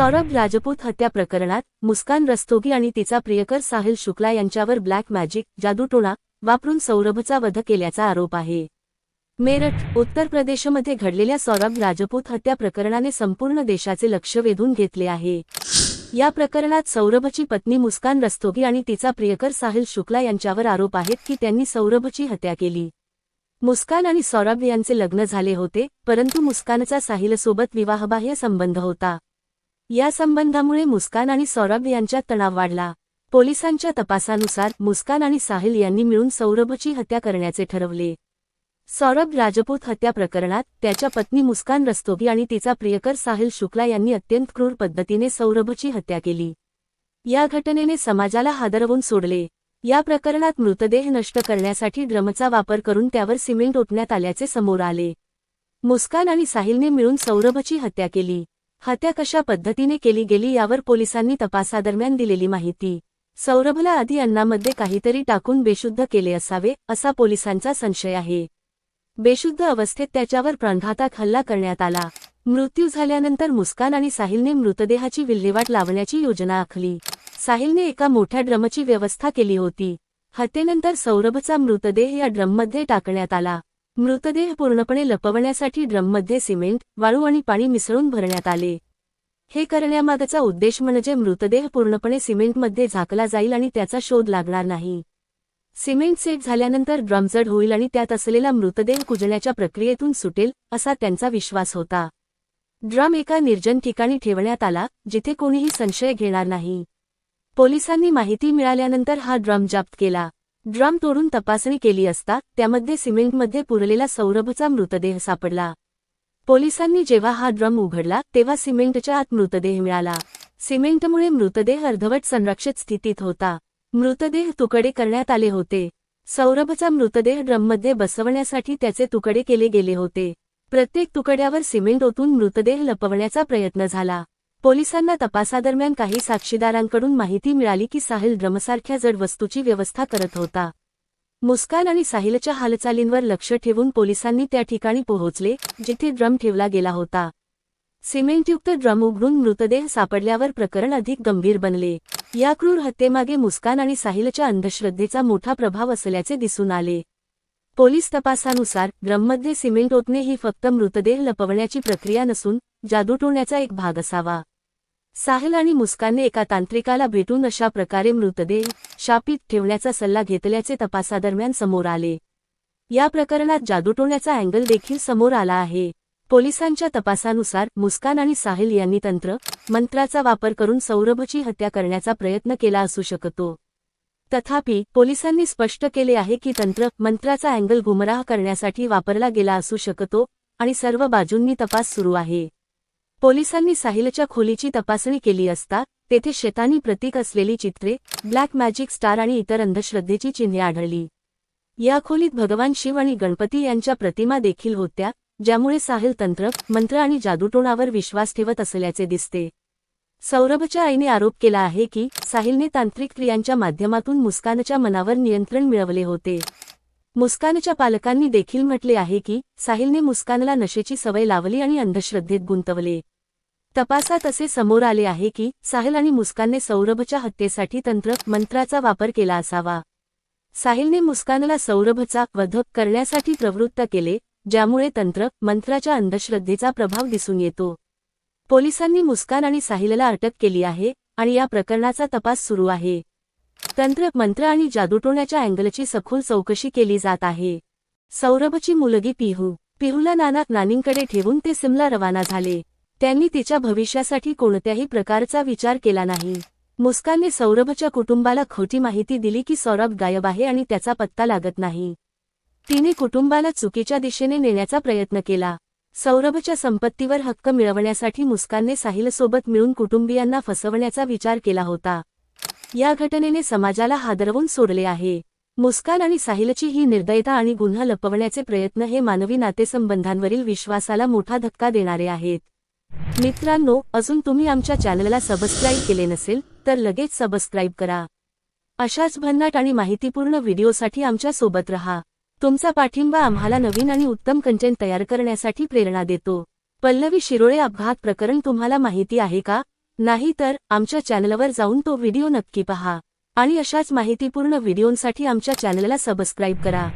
सौरभ राजपूत हत्या प्रकरणात मुस्कान रस्तोगी आणि तिचा प्रियकर साहिल शुक्ला यांच्यावर ब्लॅक मॅजिक जादूटोणा वापरून सौरभचा वध केल्याचा आरोप आहे. मेरठ उत्तर प्रदेशमध्ये घडलेल्या सौरभ राजपूत हत्या प्रकरणाने संपूर्ण देशाचे लक्ष वेधून घेतले आहे. या प्रकरणात सौरभची पत्नी मुस्कान रस्तोगी आणि तिचा प्रियकर साहिल शुक्ला यांच्यावर आरोप आहेत की त्यांनी सौरभची हत्या केली. मुस्कान आणि सौरभ यांचे लग्न झाले होते परंतु मुस्कानचा साहिलसोबत विवाहबाह्य संबंध होता. या संबंधामुळे मुस्कान आणि सौरभ यांच्यात तणाव वाढला. पोलिसांच्या तपासानुसार मुस्कान आणि साहिल यांनी मिळून सौरभची हत्या करण्याचे ठरवले. सौरभ राजपूत हत्या प्रकरणात त्याच्या पत्नी मुस्कान रस्तोगी आणि तिचा प्रियकर साहिल शुक्ला यांनी अत्यंत क्रूर पद्धतीने सौरभची हत्या केली. या घटनेने समाजाला हादरवून सोडले. या प्रकरणात मृतदेह नष्ट करण्यासाठी ड्रमचा वापर करून त्यावर सिमेंट ओतण्यात आल्याचे समोर आले. मुस्कान आणि साहिलने मिळून सौरभची हत्या केली. हत्या कशा पद्धतीने केली गेली यावर पोलिसांनी तपासादरम्यान दिलेली माहिती. सौरभला आधी अन्नामध्ये काहीतरी टाकून बेशुद्ध केले असावे असा पोलिसांचा संशय आहे. बेशुद्ध अवस्थेत त्याच्यावर प्राणघाताक हल्ला करण्यात आला. मृत्यू झाल्यानंतर मुस्कान आणि साहिलने मृतदेहाची विल्हेवाट लावण्याची योजना आखली. साहिलने एका मोठ्या ड्रमची व्यवस्था केली होती. हत्येनंतर सौरभचा मृतदेह या ड्रममध्ये टाकण्यात आला. मृतदेह पूर्णपणे लपवण्यासाठी ड्रममध्ये सिमेंट वाळू आणि पाणी मिसळून भरण्यात आले. हे करण्यामागचा उद्देश म्हणजे मृतदेह पूर्णपणे सिमेंटमध्ये झाकला जाईल आणि त्याचा शोध लागणार नाही. सिमेंट सेट झाल्यानंतर ड्रम जड होईल आणि त्यात असलेला मृतदेह कुजण्याच्या प्रक्रियेतून सुटेल असा त्यांचा विश्वास होता. ड्रम एका निर्जन ठिकाणी ठेवण्यात आला जिथे कोणीही संशय घेणार नाही. पोलिसांनी माहिती मिळाल्यानंतर हा ड्रम जप्त केला. ड्रम तोडून तपासणी केली असता त्यामध्ये सिमेंटमध्ये पुरलेला सौरभचा मृतदेह सापडला. पोलिसांनी जेव्हा हा ड्रम उघडला तेव्हा सिमेंटच्या आत मृतदेह मिळाला. सिमेंटमुळे मृतदेह अर्धवट संरक्षित स्थितीत होता. मृतदेह तुकडे करण्यात आले होते. सौरभचा मृतदेह ड्रममध्ये बसवण्यासाठी त्याचे तुकडे केले गेले होते. प्रत्येक तुकड्यावर सिमेंट ओतून मृतदेह लपवण्याचा प्रयत्न झाला. पोलिसांना तपासादरम्यान काही साक्षीदारांकडून माहिती मिळाली की साहिल ड्रमसारख्या जड वस्तूची व्यवस्था करत होता. मुस्कान आणि साहिलच्या हालचालींवर लक्ष ठेवून पोलिसांनी त्या ठिकाणी पोहोचले जिथे ड्रम ठेवला गेला होता. सिमेंटयुक्त ड्रम उघडून मृतदेह सापडल्यावर प्रकरण अधिक गंभीर बनले. या क्रूर हत्येमागे मुस्कान आणि साहिलच्या अंधश्रद्धेचा मोठा प्रभाव असल्याचे दिसून आले. पोलीस तपासानुसार ड्रममध्ये सिमेंट ओतणे ही फक्त मृतदेह लपवण्याची प्रक्रिया नसून जादूटोण्याचा एक भाग असावा. साहिल आणि मुस्कानने एका तांत्रिकाला भेटून अशा प्रकारे मृतदेह शापित ठेवण्याचा सल्ला घेतल्याचे तपासादरम्यान समोर आले. या प्रकरणात जादूटोण्याचा अँगल देखील समोर आला आहे. पोलिसांच्या तपासानुसार मुस्कान आणि साहिल यांनी तंत्र मंत्राचा वापर करून सौरभची हत्या करण्याचा प्रयत्न केला असू शकतो. तथापि पोलिसांनी स्पष्ट केले आहे की तंत्र मंत्राचा अँगल गुमराह करण्यासाठी वापरला गेला असू शकतो आणि सर्व बाजूंनी तपास सुरू आहे. पोलिसांनी साहिलच्या खोलीची तपासणी केली असता तेथे शेतानी प्रतीक असलेली चित्रे ब्लॅक मॅजिक स्टार आणि इतर अंधश्रद्धेची चिन्हे आढळली. या खोलीत भगवान शिव आणि गणपती यांच्या प्रतिमा देखील होत्या ज्यामुळे साहिल तंत्र मंत्र आणि जादूटोणावर विश्वास ठेवत असल्याचे दिसते. सौरभच्या आईने आरोप केला आहे की साहिलने तांत्रिक क्रियांच्या माध्यमातून मुस्कानच्या मनावर नियंत्रण मिळवले होते. मुस्कानच्या पालकांनी देखील म्हटले आहे की साहिलने मुस्कानला नशेची सवय लावली आणि अंधश्रद्धेत गुंतवले. तपासात असे समोर आले आहे की साहिल आणि मुस्कानने सौरभच्या हत्येसाठी तंत्र मंत्राचा वापर केला असावा. साहिलने मुस्कानला सौरभचा वध करण्यासाठी प्रवृत्त केले ज्यामुळे तंत्र मंत्राच्या अंधश्रद्धेचा प्रभाव दिसून येतो. पोलिसांनी मुस्कान आणि साहिलला अटक केली आहे आणि या प्रकरणाचा तपास सुरू आहे. तंत्र मंत्र आणि जादूटोण्याच्या अँगलची सखोल चौकशी केली जात आहे. सौरभची मुलगी पिहू. पिहूला नानाक नानींकडे ठेवून ते सिमला रवाना झाले. त्यांनी तिच्या भविष्यासाठी कोणत्याही प्रकारचा विचार केला नाही. मुस्कानने सौरभच्या कुटुंबाला खोटी माहिती दिली की सौरभ गायब आहे आणि त्याचा पत्ता लागत नाही. तिने कुटुंबाला चुकीच्या दिशेने नेण्याचा प्रयत्न केला. सौरभच्या संपत्तीवर हक्क मिळवण्यासाठी मुस्कानने साहिलसोबत मिळून कुटुंबियांना फसवण्याचा विचार केला होता. या घटनेने समाजाला हादरवून सोडले आहे. मुस्कान आणि साहिलची ही निर्दयता आणि गुन्हा लपवण्याचे प्रयत्न हे मानवी नातेसंबंधांवरील विश्वासाला मोठा धक्का देणारे आहेत. मित्रांनो अजून तुम्ही आमच्या चॅनलला सबस्क्राईब केले नसेल तर लगेच सबस्क्राईब करा. अशाच भन्नाट आणि माहितीपूर्ण व्हिडिओसाठी आमच्यासोबत रहा. तुमचा पाठिंबा आम्हाला नवीन आणि उत्तम कंटेंट तयार करण्यासाठी प्रेरणा देतो. पल्लवी शिरोळे अपघात प्रकरण तुम्हाला माहिती आहे का? नाही तर आमच्या चॅनलवर जाऊन तो व्हिडिओ नक्की पहा आणि अशाच माहितीपूर्ण व्हिडिओंसाठी आमच्या चॅनलला सबस्क्राईब करा.